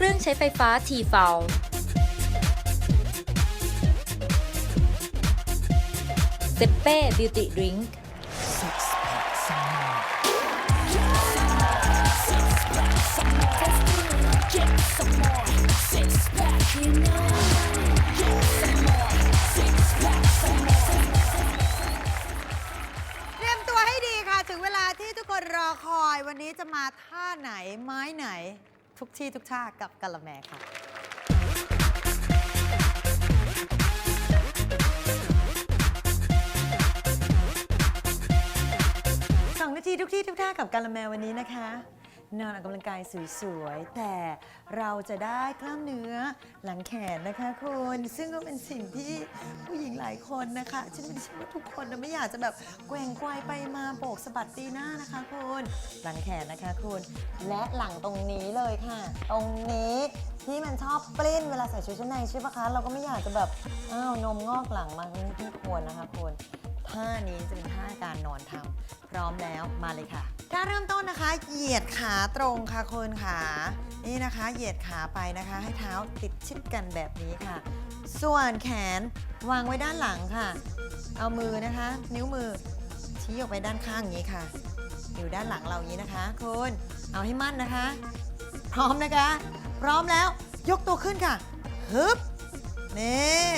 เครื่องใช้ไฟฟ้าทีเฟ a l เซเป้บิวตี้ดริงก์เตรียมตัวให้ดีค่ะ ถึงเวลาที่ทุกคนรอคอยวันนี้จะมาท่าไหนไม้ไหน ทุกที่ทุกท่ากับกะละแมค่ะ สองนาทีทุกที่ทุกท่ากับกาละแมวันนี้นะคะ นอนออกกำลังกายสวยๆ แต่เราจะได้กล้ามเนื้อหลังแขนนะคะคุณซึ่งก็เป็นสิ่งที่ผู้หญิงหลายคนนะคะฉันไม่ใช่ว่าทุกคนนะไม่อยากจะแบบแกว่งไกวไปมาโบกสะบัดตีหน้านะคะคุณหลังแขนนะคะคุณและหลังตรงนี้เลยค่ะ ตรงนี้ที่มันชอบปลิ้นเวลาใส่ชุดชั้นในใช่ปะคะ เราก็ไม่อยากจะแบบอ้าวนมงอกหลังมาไม่ควรนะคะคุณท่านี้จะเป็นท่าการนอนทำพร้อมแล้วมาเลยค่ะ ท่าเริ่มต้นนะคะ เหยียดขาตรงค่ะคุณขานี่นะคะ เหยียดขาไปนะคะ ให้เท้าติดชิดกันแบบนี้ค่ะ ส่วนแขนวางไว้ด้านหลังค่ะ เอามือนะคะ นิ้วมือชี้ออกไปด้านข้างอย่างนี้ค่ะ อยู่ด้านหลังเราอย่างนี้นะคะคุณเอาให้มั่นนะคะ พร้อมนะคะ พร้อมแล้วยกตัวขึ้นค่ะฮึบนี่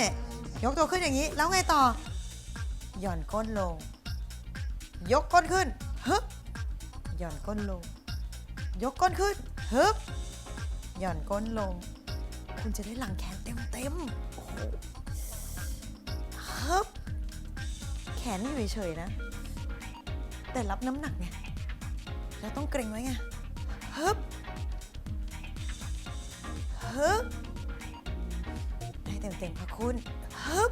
ยกตัวขึ้นอย่างนี้ แล้วไงต่อ หย่อนก้นลง ยกก้นขึ้นฮึบ หย่อนก้นลง ยกก้นขึ้นฮึบหย่อนก้นลง คุณจะได้หลังแขนเต็มเต็มโอ้โหฮึบแขนอยู่เฉยๆนะ แต่รับน้ำหนักไงแล้วต้องเกรงไว้ไงฮึบฮึบได้เต็มๆค่ะคุณฮึบ